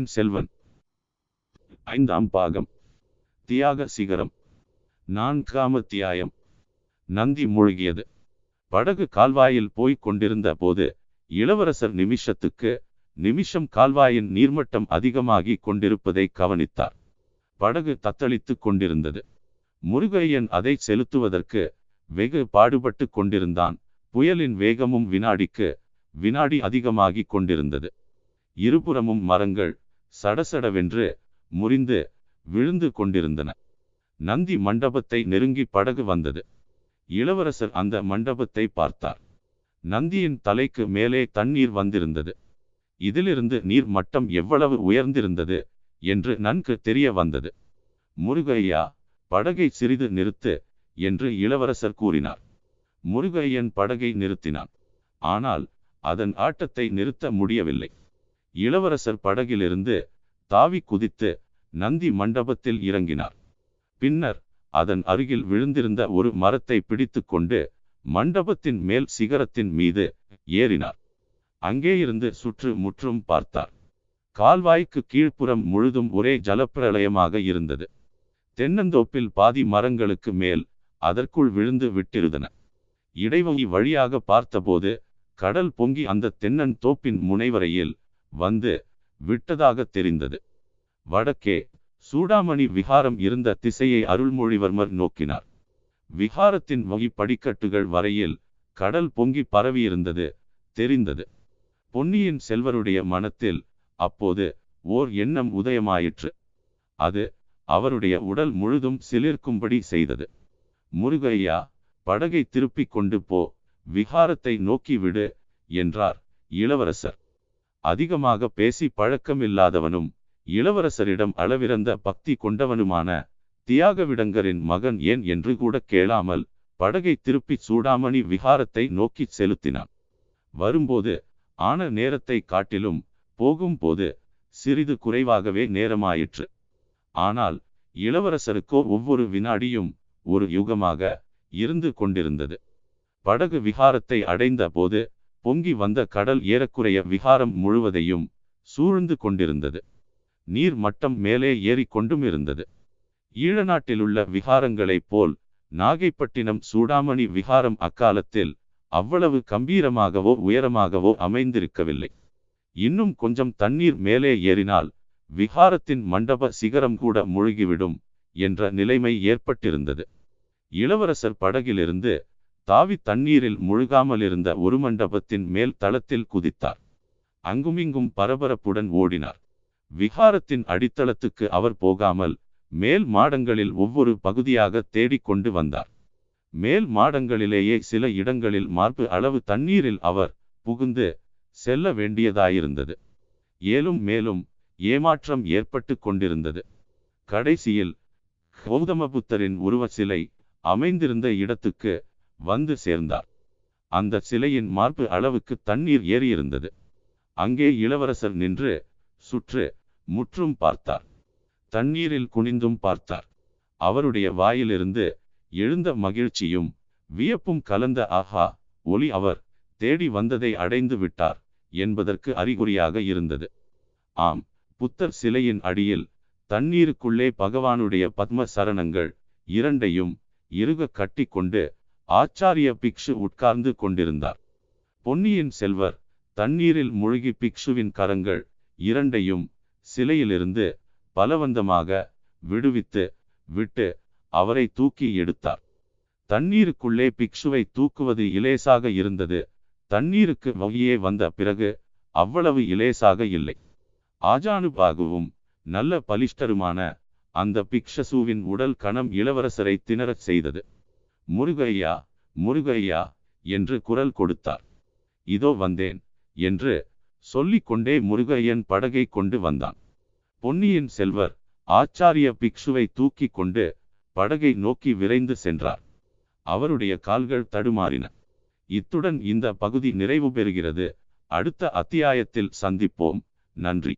பொன்னியின் செல்வன். ஐந்தாம் பாகம். தியாக சிகரம். நான்காம் அத்தியாயம். நந்தி மூழ்கியது. படகு கால்வாயில் போய்க் கொண்டிருந்த போது இளவரசர் நிமிஷத்துக்கு நிமிஷம் கால்வாயின் நீர்மட்டம் அதிகமாகி கொண்டிருப்பதை கவனித்தார். படகு தத்தளித்துக் கொண்டிருந்தது. முருகையன் அதை செலுத்துவதற்கு வெகு பாடுபட்டு கொண்டிருந்தான். புயலின் வேகமும் வினாடிக்கு வினாடி அதிகமாகிக் கொண்டிருந்தது. இருபுறமும் மரங்கள் சடசடவென்று முறிந்து விழுந்து கொண்டிருந்தன. நந்தி மண்டபத்தை நெருங்கி படகு வந்தது. இளவரசர் அந்த மண்டபத்தை பார்த்தார். நந்தியின் தலைக்கு மேலே தண்ணீர் வந்திருந்தது. இதிலிருந்து நீர் மட்டம் எவ்வளவு உயர்ந்திருந்தது என்று நன்கு தெரிய வந்தது. முருகையா படகை சிறிது நிறுத்து என்று இளவரசர் கூறினார். முருகையன் படகை நிறுத்தினான். ஆனால் அதன் ஆட்டத்தை நிறுத்த முடியவில்லை. இளவரசர் படகிலிருந்து தாவி குதித்து நந்தி மண்டபத்தில் இறங்கினார். பின்னர் அதன் அருகில் விழுந்திருந்த ஒரு மரத்தை பிடித்து கொண்டு மண்டபத்தின் மேல் சிகரத்தின் மீது ஏறினார். அங்கேயிருந்து சுற்று முற்றும் பார்த்தார். கால்வாய்க்கு கீழ்ப்புறம் முழுதும் ஒரே ஜலப்பிரளயமாக இருந்தது. தென்னந்தோப்பில் பாதி மரங்களுக்கு மேல் அதற்குள் விழுந்து விட்டிருந்தன. இடைவங்கி வழியாக பார்த்தபோது கடல் பொங்கி அந்த தென்னன் தோப்பின் முனைவரையில் வந்து விட்டதாக தெரிந்தது. வடக்கே சூடாமணி விகாரம் இருந்த திசையை அருள்மொழிவர்மர் நோக்கினார். விகாரத்தின் வகி படிக்கட்டுகள் வரையில் கடல் பொங்கி பரவியிருந்தது தெரிந்தது. பொன்னியின் செல்வருடைய மனத்தில் அப்போது ஓர் எண்ணம் உதயமாயிற்று. அது அவருடைய உடல் முழுதும் சிலிர்க்கும்படி செய்தது. முருகையா படகை திருப்பிக் கொண்டு போ விகாரத்தை நோக்கி விடு என்றார் இளவரசர். அதிகமாக பேசி பழக்கமில்லாதவனும் இளவரசரிடம் அளவிறந்த பக்தி கொண்டவனுமான தியாகவிடங்கரின் மகன் ஏன் என்று கூட கேளாமல் படகை திருப்பி சூடாமணி விகாரத்தை நோக்கி செலுத்தினான். வரும்போது ஆன நேரத்தை காட்டிலும் போகும்போது சிறிது குறைவாகவே நேரமாயிற்று. ஆனால் இளவரசருக்கோ ஒவ்வொரு வினாடியும் ஒரு யுகமாக இருந்து கொண்டிருந்தது. படகு விகாரத்தை அடைந்த போது பொங்கி வந்த கடல் ஏறக்குறைய விகாரம் முழுவதையும் சூழ்ந்து கொண்டிருந்தது. நீர் மட்டம் மேலே ஏறிக்கொண்டும் இருந்தது. ஈழநாட்டிலுள்ள விகாரங்களைப் போல் நாகைப்பட்டினம் சூடாமணி விகாரம் அக்காலத்தில் அவ்வளவு கம்பீரமாகவோ உயரமாகவோ அமைந்திருக்கவில்லை. இன்னும் கொஞ்சம் தண்ணீர் மேலே ஏறினால் விகாரத்தின் மண்டப சிகரம் கூட முழுகிவிடும் என்ற நிலைமை ஏற்பட்டிருந்தது. இளவரசர் படகிலிருந்து தாவி தண்ணீரில் முழுகாமலிருந்த ஒரு மண்டபத்தின் மேல் தளத்தில் குதித்தார். அங்குமிங்கும் பரபரப்புடன் ஓடினார். விகாரத்தின் அடித்தளத்துக்கு அவர் போகாமல் மேல் மாடங்களில் ஒவ்வொரு பகுதியாக தேடிக்கொண்டு வந்தார். மேல் மாடங்களிலேயே சில இடங்களில் மார்பு அளவு தண்ணீரில் அவர் புகுந்து செல்ல வேண்டியதாயிருந்தது. ஏலும் மேலும் ஏமாற்றம் ஏற்பட்டு கொண்டிருந்தது. கடைசியில் கௌதம புத்தரின் உருவ சிலை அமைந்திருந்த இடத்துக்கு வந்து சேர்ந்தார். அந்த சிலையின் மார்பு அளவுக்கு தண்ணீர் ஏறியிருந்தது. அங்கே இளவரசர் நின்று சுற்று முற்றும் பார்த்தார். தண்ணீரில் குனிந்தும் பார்த்தார். அவருடைய வாயிலிருந்து எழுந்த மகிழ்ச்சியும் வியப்பும் கலந்த ஆஹா ஒளி அவர் தேடி வந்ததை அடைந்து விட்டார் என்பதற்கு அறிகுறியாக இருந்தது. ஆம் புத்தர் சிலையின் அடியில் தண்ணீருக்குள்ளே பகவானுடைய பத்ம சரணங்கள் இரண்டையும் இறுக கட்டி கொண்டு ஆச்சாரிய பிக்ஷு உட்கார்ந்து கொண்டிருந்தார். பொன்னியின் செல்வர் தண்ணீரில் மூழ்கி பிக்ஷுவின் கரங்கள் இரண்டையும் சிலையிலிருந்து பலவந்தமாக விடுவித்து விட்டு அவரை தூக்கி எடுத்தார். தண்ணீருக்குள்ளே பிக்ஷுவை தூக்குவது இலேசாக இருந்தது. தண்ணீருக்கு வகையே வந்த பிறகு அவ்வளவு இலேசாக இல்லை. ஆஜானுபாகுவும் நல்ல பலிஷ்டருமான அந்த பிக்ஷசுவின் உடல் கணம் இளவரசரை திணறச் செய்தது. முருகையா முருகையா என்று குரல் கொடுத்தார். இதோ வந்தேன் என்று சொல்லிக்கொண்டே முருகையன் படகை கொண்டு வந்தான். பொன்னியின் செல்வர் ஆச்சாரிய பிக்ஷுவை தூக்கி கொண்டு படகை நோக்கி விரைந்து சென்றார். அவருடைய கால்கள் தடுமாறின. இத்துடன் இந்த பகுதி நிறைவு பெறுகிறது. அடுத்த அத்தியாயத்தில் சந்திப்போம். நன்றி.